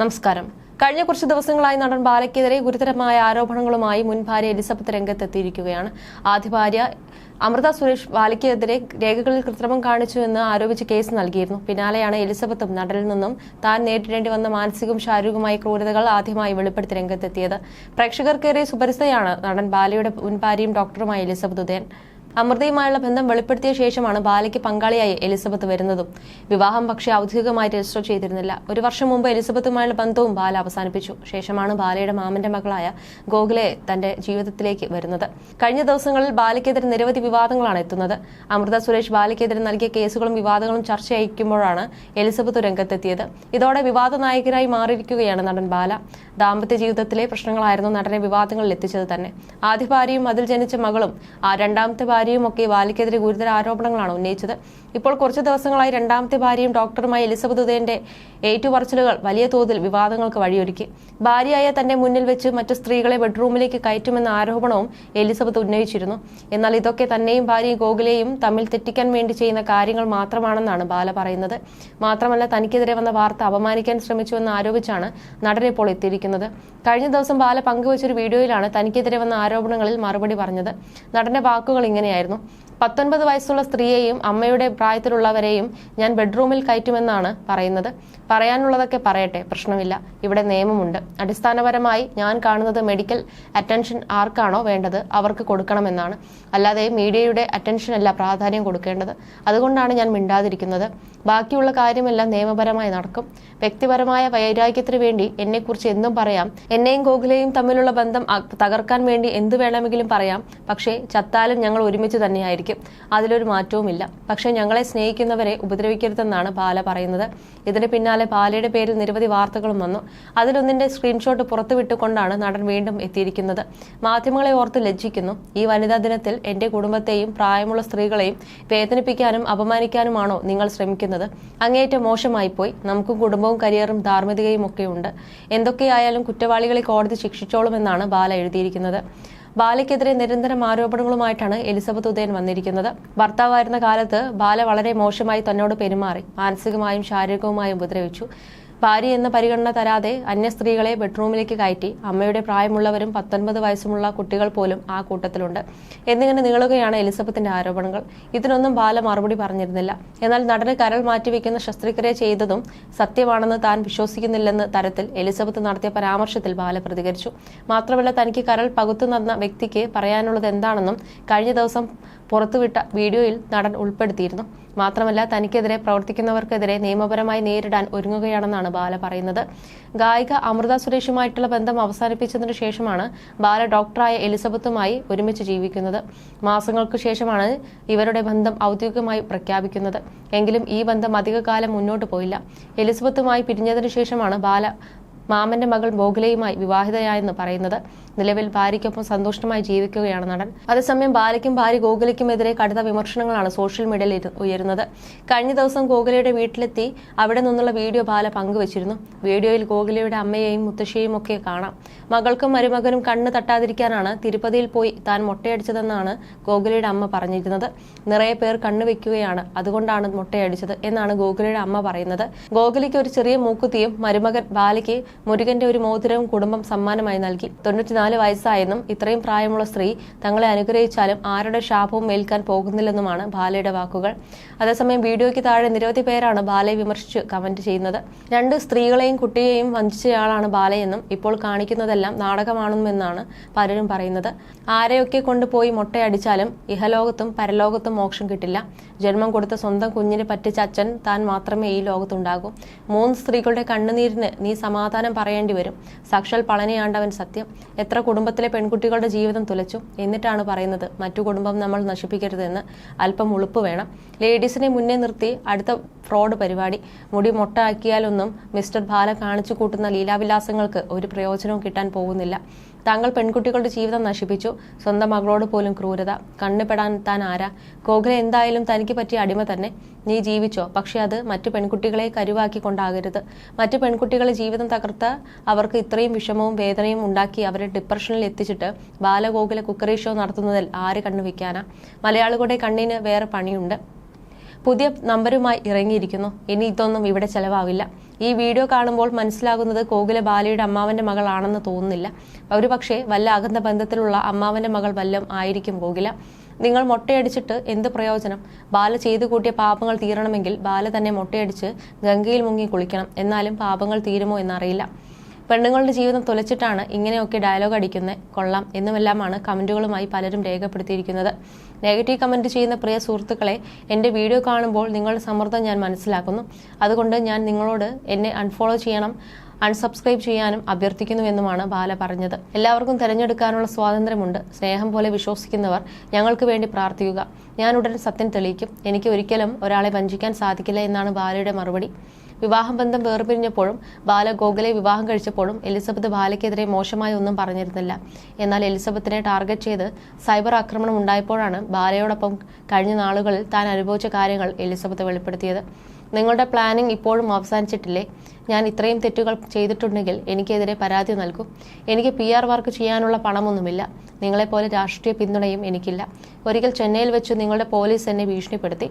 നമസ്കാരം. കഴിഞ്ഞ കുറച്ച് ദിവസങ്ങളായി നടൻ ബാലയ്ക്കെതിരെ ഗുരുതരമായ ആരോപണങ്ങളുമായി മുൻ ഭാര്യ എലിസബത്ത് രംഗത്തെത്തിയിരിക്കുകയാണ്. ആദ്യ ഭാര്യ അമൃത സുരേഷ് ബാലയ്ക്കെതിരെ രേഖകളിൽ കൃത്രിമം കാണിച്ചു എന്ന് ആരോപിച്ച് കേസ് നൽകിയിരുന്നു. പിന്നാലെയാണ് എലിസബത്തും നടനിൽ നിന്നും താൻ നേരിടേണ്ടി വന്ന മാനസികവും ശാരീരികവുമായ ക്രൂരതകൾ ആദ്യമായി വെളിപ്പെടുത്തി രംഗത്തെത്തിയത്. പ്രേക്ഷകർക്കേറെ സുപരിസ്ഥയാണ് നടൻ ബാലയുടെ മുൻ ഭാര്യയും ഡോക്ടറുമായ എലിസബത്ത് ഉദയൻ. അമൃതയുമായുള്ള ബന്ധം വെളിപ്പെടുത്തിയ ശേഷമാണ് ബാലയ്ക്ക് പങ്കാളിയായി എലിസബത്ത് വരുന്നതും. വിവാഹം പക്ഷേ ഔദ്യോഗികമായി രജിസ്റ്റർ ചെയ്തിരുന്നില്ല. ഒരു വർഷം മുമ്പ് എലിസബത്തുമായുള്ള ബന്ധവും ബാല അവസാനിപ്പിച്ചു. ശേഷമാണ് ബാലയുടെ മാമന്റെ മകളായ ഗോഖലെ തന്റെ ജീവിതത്തിലേക്ക് വരുന്നത്. കഴിഞ്ഞ ദിവസങ്ങളിൽ ബാലയ്ക്കെതിരെ നിരവധി വിവാദങ്ങളാണ് എത്തുന്നത്. അമൃത സുരേഷ് ബാലയ്ക്കെതിരെ നൽകിയ കേസുകളും വിവാദങ്ങളും ചർച്ചയായിരിക്കുമ്പോഴാണ് എലിസബത്ത് രംഗത്തെത്തിയത്. ഇതോടെ വിവാദ നായകനായി മാറിയിരിക്കുകയാണ് നടൻ ബാല. ദാമ്പത്യ ജീവിതത്തിലെ പ്രശ്നങ്ങളായിരുന്നു നടനെ വിവാദങ്ങളിൽ എത്തിച്ചത് തന്നെ. ആദ്യ ഭാര്യയും അതിൽ ജനിച്ച മകളും ആ രണ്ടാമത്തെ ഭാര്യയും ഒക്കെ വാലിക്കെതിരെ ഗുരുതര ആരോപണങ്ങളാണ് ഉന്നയിച്ചത്. ഇപ്പോൾ കുറച്ച് ദിവസങ്ങളായി രണ്ടാമത്തെ ഭാര്യയും ഡോക്ടറുമായി എലിസബത്ത് ഉദയന്റെ ഏറ്റുപറച്ചിലുകൾ വലിയ തോതിൽ വിവാദങ്ങൾക്ക് വഴിയൊരുക്കി. ഭാര്യയായ തന്റെ മുന്നിൽ വെച്ച് മറ്റു സ്ത്രീകളെ ബെഡ്റൂമിലേക്ക് കയറ്റുമെന്ന ആരോപണവും എലിസബത്ത് ഉന്നയിച്ചിരുന്നു. എന്നാൽ ഇതൊക്കെ തന്നെയും ഭാര്യയും ഗോകുലെയും തമ്മിൽ തെറ്റിക്കാൻ വേണ്ടി ചെയ്യുന്ന കാര്യങ്ങൾ മാത്രമാണെന്നാണ് ബാല പറയുന്നത്. മാത്രമല്ല തനിക്കെതിരെ വന്ന വാർത്ത അപമാനിക്കാൻ ശ്രമിച്ചുവെന്ന് ആരോപിച്ചാണ് നടൻ ഇപ്പോൾ എത്തിയിരിക്കുന്നത്. കഴിഞ്ഞ ദിവസം ബാല പങ്കുവച്ചൊരു വീഡിയോയിലാണ് തനിക്കെതിരെ വന്ന ആരോപണങ്ങളിൽ മറുപടി പറഞ്ഞത്. നടന്റെ വാക്കുകൾ ഇങ്ങനെയായിരുന്നു. പത്തൊൻപത് വയസ്സുള്ള സ്ത്രീയെയും അമ്മയുടെ പ്രായത്തിലുള്ളവരെയും ഞാൻ ബെഡ്റൂമിൽ കയറ്റുമെന്നാണ് പറയുന്നത്. പറയാനുള്ളതൊക്കെ പറയട്ടെ പ്രശ്നമില്ല. ഇവിടെ നിയമമുണ്ട്. അടിസ്ഥാനപരമായി ഞാൻ കാണുന്നത് മെഡിക്കൽ അറ്റൻഷൻ ആർക്കാണോ വേണ്ടത്? അവർക്ക് കൊടുക്കണമെന്നാണ്. അല്ലാതെ മീഡിയയുടെ അറ്റൻഷൻ അല്ല പ്രാധാന്യം കൊടുക്കേണ്ടത്. അതുകൊണ്ടാണ് ഞാൻ മിണ്ടാതിരിക്കുന്നത്. ബാക്കിയുള്ള കാര്യമെല്ലാം നിയമപരമായി നടക്കും. വ്യക്തിപരമായ വൈരാഗ്യത്തിന് വേണ്ടി എന്നെക്കുറിച്ച് എന്തും പറയാം. എന്നെയും ഗോകുലെയും തമ്മിലുള്ള ബന്ധം തകർക്കാൻ വേണ്ടി എന്തു വേണമെങ്കിലും പറയാം. പക്ഷേ ചത്താലും ഞങ്ങൾ ഒരുമിച്ച് തന്നെയായിരിക്കും. അതിലൊരു മാറ്റവുമില്ല. പക്ഷേ ഞങ്ങളെ സ്നേഹിക്കുന്നവരെ ഉപദ്രവിക്കരുതെന്നാണ് ബാല പറയുന്നത്. ഇതിന് പിന്നാലെ പാലയുടെ പേരിൽ നിരവധി വാർത്തകളും വന്നു. അതിലൊന്നിന്റെ സ്ക്രീൻഷോട്ട് പുറത്തുവിട്ടുകൊണ്ടാണ് നടൻ വീണ്ടും എത്തിയിരിക്കുന്നത്. മാധ്യമങ്ങളെ ഓർത്ത് ലജ്ജിക്കുന്നു. ഈ വനിതാ ദിനത്തിൽ എന്റെ കുടുംബത്തെയും പ്രായമുള്ള സ്ത്രീകളെയും വേദനിപ്പിക്കാനും അപമാനിക്കാനുമാണോ നിങ്ങൾ ശ്രമിക്കുന്നത്? അങ്ങേയറ്റം മോശമായി പോയി. നമുക്കും കുടുംബവും കരിയറും ധാർമ്മികതയും ഒക്കെ ഉണ്ട് എന്തൊക്കെയായാലും കുറ്റവാളികളെ കോടതി ശിക്ഷിച്ചോളുമെന്നാണ് ബാല എഴുതിയിരിക്കുന്നത്. ബാലയ്ക്കെതിരെ നിരന്തരം ആരോപണങ്ങളുമായിട്ടാണ് എലിസബത്ത് ഉദയൻ വന്നിരിക്കുന്നത്. ഭർത്താവായിരുന്ന കാലത്ത് ബാല വളരെ മോശമായി തന്നോട് പെരുമാറി മാനസികമായും ശാരീരികവുമായും ഉപദ്രവിച്ചു. ഭാര്യ എന്ന പരിഗണന തരാതെ അന്യ സ്ത്രീകളെ ബെഡ്റൂമിലേക്ക് കയറ്റി അമ്മയുടെ പ്രായമുള്ളവരും പത്തൊൻപത് വയസ്സുമുള്ള കുട്ടികൾ പോലും ആ കൂട്ടത്തിലുണ്ട്. എന്നിങ്ങനെ നീളുകയാണ് എലിസബത്തിന്റെ ആരോപണങ്ങൾ. ഇതിനൊന്നും ബാല മറുപടി പറഞ്ഞിരുന്നില്ല. എന്നാൽ നടന് കരൾ മാറ്റിവെക്കുന്ന ശസ്ത്രക്രിയ ചെയ്തതും സത്യമാണെന്ന് താൻ വിശ്വസിക്കുന്നില്ലെന്ന തരത്തിൽ എലിസബത്ത് നടത്തിയ പരാമർശത്തിൽ ബാല പ്രതികരിച്ചു. മാത്രമല്ല തനിക്ക് കരൾ പകുത്തു നടന്ന വ്യക്തിക്ക് പറയാനുള്ളത് എന്താണെന്നും കഴിഞ്ഞ ദിവസം പുറത്തുവിട്ട വീഡിയോയിൽ നടൻ ഉൾപ്പെടുത്തിയിരുന്നു. മാത്രമല്ല തനിക്കെതിരെ പ്രവർത്തിക്കുന്നവർക്കെതിരെ നിയമപരമായി നേരിടാൻ ഒരുങ്ങുകയാണെന്നാണ് ബാല പറയുന്നത്. ഗായിക അമൃത സുരേഷുമായിട്ടുള്ള ബന്ധം അവസാനിപ്പിച്ചതിനു ശേഷമാണ് ബാല ഡോക്ടറായ എലിസബത്തുമായി ഒരുമിച്ച് ജീവിക്കുന്നത്. മാസങ്ങൾക്കു ശേഷമാണ് ഇവരുടെ ബന്ധം ഔദ്യോഗികമായി പ്രഖ്യാപിക്കുന്നത്. എങ്കിലും ഈ ബന്ധം അധികകാലം മുന്നോട്ട് പോയില്ല. എലിസബത്തുമായി പിരിഞ്ഞതിനു ശേഷമാണ് ബാല മാമന്റെ മകൾ ബോഗുലയുമായി വിവാഹിതയായെന്ന് പറയുന്നത് നിലവിൽ ഭാര്യയ്ക്കൊപ്പം സന്തോഷമായി ജീവിക്കുകയാണ് നടൻ. അതേസമയം ബാലയ്ക്കും ഭാര്യ ഗോകുലയ്ക്കുമെതിരെ കടുത്ത വിമർശനങ്ങളാണ് സോഷ്യൽ മീഡിയയിൽ ഉയരുന്നത്. കഴിഞ്ഞ ദിവസം ഗോകുലയുടെ വീട്ടിലെത്തി അവിടെ നിന്നുള്ള വീഡിയോ ബാല പങ്കുവച്ചിരുന്നു. വീഡിയോയിൽ ഗോകുലയുടെ അമ്മയെയും മുത്തശ്ശിയെയും ഒക്കെ കാണാം. മകൾക്കും മരുമകനും കണ്ണ് തട്ടാതിരിക്കാനാണ് തിരുപ്പതിയിൽ പോയി താൻ മുട്ടയടിച്ചതെന്നാണ് ഗോകുലയുടെ അമ്മ പറഞ്ഞിരുന്നത്. നിറയെ പേർ കണ്ണു വെക്കുകയാണ് അതുകൊണ്ടാണ് മുട്ടയടിച്ചത് എന്നാണ് ഗോകുലയുടെ അമ്മ പറയുന്നത്. ഗോകുലയ്ക്ക് ഒരു ചെറിയ മൂക്കുത്തിയും മരുമകൻ ബാലയ്ക്ക് മുരുകന്റെ ഒരു മോതിരവും കുടുംബം സമ്മാനമായി നൽകി. തൊണ്ണൂറ്റിനാല് വയസ്സായെന്നും ഇത്രയും പ്രായമുള്ള സ്ത്രീ തങ്ങളെ അനുഗ്രഹിച്ചാലും ആരുടെ ശാപവും ഏൽക്കാൻ പോകുന്നില്ലെന്നുമാണ് ബാലയുടെ വാക്കുകൾ. അതേസമയം വീഡിയോയ്ക്ക് താഴെ നിരവധി പേരാണ് ബാലയെ വിമർശിച്ച് കമന്റ് ചെയ്യുന്നത്. രണ്ട് സ്ത്രീകളെയും കുട്ടിയെയും വഞ്ചിച്ചയാളാണ് ബാലയെന്നും ഇപ്പോൾ കാണിക്കുന്നതെല്ലാം നാടകമാണെന്നുമെന്നാണ് പലരും പറയുന്നത്. ആരെയൊക്കെ കൊണ്ടുപോയി മുട്ടയടിച്ചാലും ഇഹലോകത്തും പരലോകത്തും മോക്ഷം കിട്ടില്ല. ജന്മം കൊടുത്ത സ്വന്തം കുഞ്ഞിനെ പറ്റിച്ച അച്ഛൻ താൻ മാത്രമേ ഈ ലോകത്തുണ്ടാകൂ. മൂന്ന് സ്ത്രീകളുടെ കണ്ണുനീരിന് നീ സമാധാനം പറയേണ്ടി വരും. സാക്ഷാൽ പളനിയാണ്ടവൻ സത്യം. എത്ര കുടുംബത്തിലെ പെൺകുട്ടികളുടെ ജീവിതം തുലച്ചു. എന്നിട്ടാണ് പറയുന്നത് മറ്റു കുടുംബം നമ്മൾ നശിപ്പിക്കരുതെന്ന് അല്പം ഉളുപ്പ് വേണം. ലേഡീസിനെ മുന്നേ നിർത്തി അടുത്ത ഫ്രോഡ് പരിപാടി. മുടി മൊട്ട ആക്കിയാലൊന്നും മിസ്റ്റർ ബാല കാണിച്ചു കൂട്ടുന്ന ലീലാവിലാസങ്ങൾക്ക് ഒരു പ്രയോജനവും കിട്ടാൻ പോകുന്നില്ല. താങ്കൾ പെൺകുട്ടികളുടെ ജീവിതം നശിപ്പിച്ചു. സ്വന്തം മകളോട് പോലും ക്രൂരത. കണ്ണുപെടാൻ താൻ ആരാ? ഗോഖലെ എന്തായാലും തനിക്ക് പറ്റിയ അടിമ തന്നെ. നീ ജീവിച്ചോ? പക്ഷെ അത് മറ്റു പെൺകുട്ടികളെ കരുവാക്കി കൊണ്ടാകരുത് മറ്റു പെൺകുട്ടികളെ ജീവിതം തകർത്ത് അവർക്ക് ഇത്രയും വിഷമവും വേദനയും ഉണ്ടാക്കി അവരെ ഡിപ്രഷനിൽ എത്തിച്ചിട്ട് ബാലഗോകുല കുക്കറി ഷോ നടത്തുന്നതിൽ ആര് കണ്ണു വയ്ക്കാനാ മലയാളികളുടെ കണ്ണിന് വേറെ പണിയുണ്ട്. പുതിയ നമ്പരുമായി ഇറങ്ങിയിരിക്കുന്നു. ഇനി ഇതൊന്നും ഇവിടെ ചെലവാവില്ല. ഈ വീഡിയോ കാണുമ്പോൾ മനസ്സിലാകുന്നത് കോകില ബാലയുടെ അമ്മാവന്റെ മകളാണെന്ന് തോന്നുന്നില്ല. ഒരുപക്ഷെ വല്ല അകന്ന ബന്ധത്തിലുള്ള അമ്മാവന്റെ മകൾ വല്ലം ആയിരിക്കും കോകില. നിങ്ങൾ മൊട്ടയടിച്ചിട്ട് എന്ത് പ്രയോജനം? ബാല ചെയ്തു കൂട്ടിയ പാപങ്ങൾ തീരണമെങ്കിൽ ബാല തന്നെ മൊട്ടയടിച്ച് ഗംഗയിൽ മുങ്ങി കുളിക്കണം. എന്നാലും പാപങ്ങൾ തീരുമോ എന്നറിയില്ല. പെണ്ണുങ്ങളുടെ ജീവിതം തുലച്ചിട്ടാണ് ഇങ്ങനെയൊക്കെ ഡയലോഗ് അടിക്കുന്നത് കൊള്ളാം. എന്നുമെല്ലാമാണ് കമന്റുകളുമായി പലരും രേഖപ്പെടുത്തിയിരിക്കുന്നത്. നെഗറ്റീവ് കമന്റ് ചെയ്യുന്ന പ്രിയ സുഹൃത്തുക്കളെ എന്റെ വീഡിയോ കാണുമ്പോൾ നിങ്ങളുടെ സമ്മർദ്ദം ഞാൻ മനസ്സിലാക്കുന്നു. അതുകൊണ്ട് ഞാൻ നിങ്ങളോട് എന്നെ അൺഫോളോ ചെയ്യണം. അൺസബ്സ്ക്രൈബ് ചെയ്യാനും അഭ്യർത്ഥിക്കുന്നുവെന്നുമാണ് ബാല പറഞ്ഞത്. എല്ലാവർക്കും തെരഞ്ഞെടുക്കാനുള്ള സ്വാതന്ത്ര്യമുണ്ട്. സ്നേഹം പോലെ വിശ്വസിക്കുന്നവർ ഞങ്ങൾക്ക് വേണ്ടി പ്രാർത്ഥിക്കുക. ഞാൻ ഉടൻ സത്യം തെളിയിക്കും. എനിക്ക് ഒരിക്കലും ഒരാളെ വഞ്ചിക്കാൻ സാധിക്കില്ല എന്നാണ് ബാലയുടെ മറുപടി. വിവാഹം ബന്ധം വേർപിരിഞ്ഞപ്പോഴും ബാല ഗോഖലെ വിവാഹം കഴിച്ചപ്പോഴും എലിസബത്ത് ബാലയ്ക്കെതിരെ മോശമായി ഒന്നും പറഞ്ഞിരുന്നില്ല. എന്നാൽ എലിസബത്തിനെ ടാർഗറ്റ് ചെയ്ത് സൈബർ ആക്രമണം ഉണ്ടായപ്പോഴാണ് ബാലയോടൊപ്പം കഴിഞ്ഞ നാളുകളിൽ താൻ അനുഭവിച്ച കാര്യങ്ങൾ എലിസബത്ത് വെളിപ്പെടുത്തിയത്. നിങ്ങളുടെ പ്ലാനിംഗ് ഇപ്പോഴും അവസാനിച്ചിട്ടില്ലേ? ഞാൻ ഇത്രയും തെറ്റുകൾ ചെയ്തിട്ടുണ്ടെങ്കിൽ എനിക്കെതിരെ പരാതി നൽകും. എനിക്ക് പി ആർ വർക്ക് ചെയ്യാനുള്ള പണമൊന്നുമില്ല. നിങ്ങളെപ്പോലെ രാഷ്ട്രീയ പിന്തുണയും എനിക്കില്ല. ഒരിക്കൽ ചെന്നൈയിൽ വെച്ച് നിങ്ങളുടെ പോലീസ് എന്നെ ഭീഷണിപ്പെടുത്തി.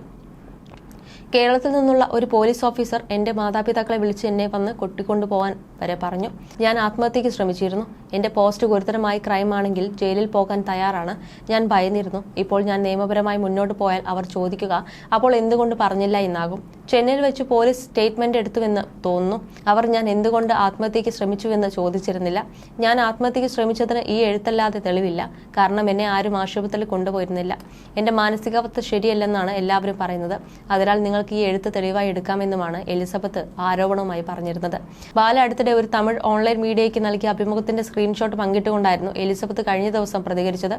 കേരളത്തിൽ നിന്നുള്ള ഒരു പോലീസ് ഓഫീസർ എന്റെ മാതാപിതാക്കളെ വിളിച്ച് എന്നെ വന്ന് കൊട്ടിക്കൊണ്ടു പോകാൻ വരെ പറഞ്ഞു. ഞാൻ ആത്മഹത്യക്ക് ശ്രമിച്ചിരുന്നു. എന്റെ പോസ്റ്റ് ഗുരുതരമായി ക്രൈം ആണെങ്കിൽ ജയിലിൽ പോകാൻ തയ്യാറാണ്. ഞാൻ ഭയന്നിരുന്നു. ഇപ്പോൾ ഞാൻ നിയമപരമായി മുന്നോട്ട് പോയാൽ അവർ ചോദിക്കുക അപ്പോൾ എന്തുകൊണ്ട് പറഞ്ഞില്ല? എന്നാകും. ചെന്നൈയിൽ വെച്ച് പോലീസ് സ്റ്റേറ്റ്മെന്റ് എടുത്തുവെന്ന് തോന്നുന്നു. അവർ ഞാൻ എന്തുകൊണ്ട് ആത്മഹത്യക്ക് ശ്രമിച്ചുവെന്ന് ചോദിച്ചിരുന്നില്ല. ഞാൻ ആത്മഹത്യക്ക് ശ്രമിച്ചതിന് ഈ എഴുത്തല്ലാതെ തെളിവില്ല. കാരണം എന്നെ ആരും ആശുപത്രിയിൽ കൊണ്ടുപോയിരുന്നില്ല. എന്റെ മാനസികാവസ്ഥ ശരിയല്ലെന്നാണ് എല്ലാവരും പറയുന്നത്. അതിനാൽ നിങ്ങൾക്ക് ഈ എഴുത്ത് തെളിവായി എടുക്കാമെന്നുമാണ് എലിസബത്ത് ആരോപണവുമായി പറഞ്ഞിരുന്നത്. ബാല അടുത്തിടെ ഒരു തമിഴ് ഓൺലൈൻ മീഡിയയ്ക്ക് നൽകിയ അഭിമുഖത്തിന്റെ സ്ക്രീൻഷോട്ട് പങ്കിട്ടുകൊണ്ടായിരുന്നു എലിസബത്ത് കഴിഞ്ഞ ദിവസം പ്രതികരിച്ചത്.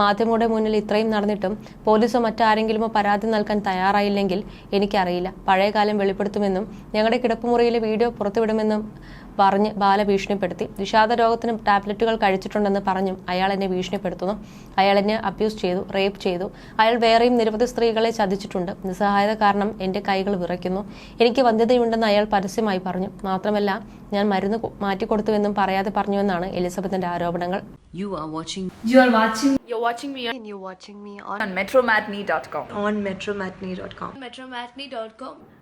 മാധ്യമങ്ങളുടെ മുന്നിൽ ഇത്രയും നടന്നിട്ടും പോലീസോ മറ്റാരെങ്കിലുമോ പരാതി നൽകാൻ തയ്യാറായില്ലെങ്കിൽ എനിക്കറിയില്ല. പഴയകാലം വെളിപ്പെടുത്തുമെന്നും ഞങ്ങളുടെ കിടപ്പുമുറിയിലെ വീഡിയോ പുറത്തുവിടുമെന്നും പറഞ്ഞ് ബാല ഭീഷണിപ്പെടുത്തി. വിഷാദ രോഗത്തിന് ടാബ്ലറ്റുകൾ കഴിച്ചിട്ടുണ്ടെന്ന് പറഞ്ഞും അയാൾ എന്നെ ഭീഷണിപ്പെടുത്തുന്നു. അയാൾ എന്നെ അബ്യൂസ് ചെയ്തു റേപ്പ് ചെയ്തു. അയാൾ വേറെയും നിരവധി സ്ത്രീകളെ ചതിച്ചിട്ടുണ്ട്. നിസ്സഹായത കാരണം എന്റെ കൈകൾ വിറയ്ക്കുന്നു. എനിക്ക് വന്ധ്യതയുണ്ടെന്ന് അയാൾ പരസ്യമായി പറഞ്ഞു. മാത്രമല്ല ഞാൻ മരുന്ന് മാറ്റിക്കൊടുത്തുവെന്നും പറയാതെ പറഞ്ഞുവെന്നാണ് എലിസബത്തിന്റെ ആരോപണങ്ങൾ. You are watching You are watching You're watching me and you're watching me on, on metromatney.com. on metromatney.com. metromatney.com.